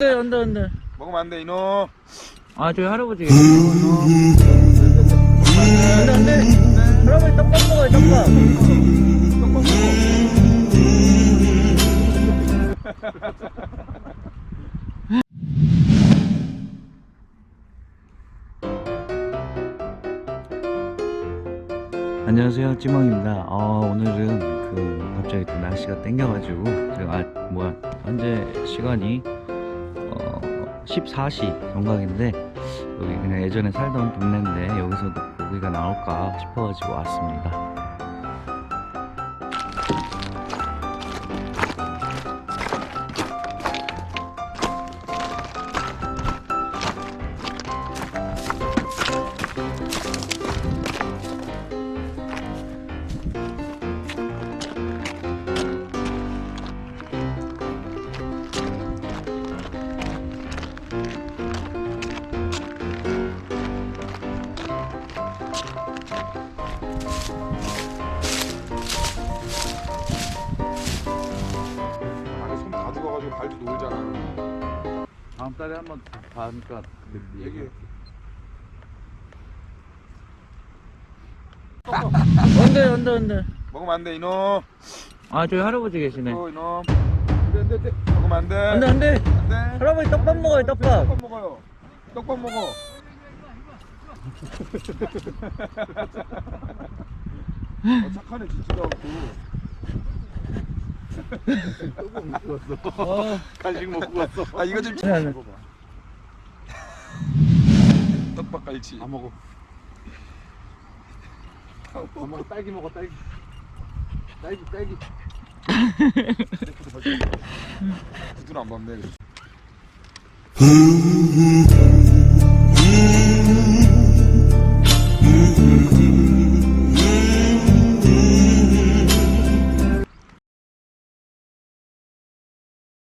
네, 안돼 안돼 먹으면 안돼 이놈. 아 저희 할아버지가 안돼 안돼 할아버지 떡밥 먹어요 떡밥. 떡밥 먹어 안녕하세요 찌멍입니다. 어, 오늘은 그 갑자기 또 날씨가 땡겨가지고 제가 아, 뭐야 현재 시간이 어, 14시 정각인데 여기 그냥 예전에 살던 동네인데 여기서도 고기가 나올까 싶어가지고 왔습니다 안에 손 다 죽어가지고 발도 놀잖아. 다음 달에 한번 봐니까 얘기해. 안돼 안돼 안돼 먹으면 안 돼 이놈. 아 저희 할아버지 계시네. 어 이놈. 안돼 안돼 안 돼. 먹으면 안 돼. 안돼 안돼. 안 돼. 할아버지 떡밥 먹어요 떡밥. 떡밥 먹어요. 떡밥 먹어 어, 착하네 지지도 않고 어, 간식 먹고 왔어 아 이거 좀 아니, 아니. 떡밥 갈치 안 먹어. 안 먹어. 딸기 먹어. 딸기. 딸기 딸기. 구두를 안 봤네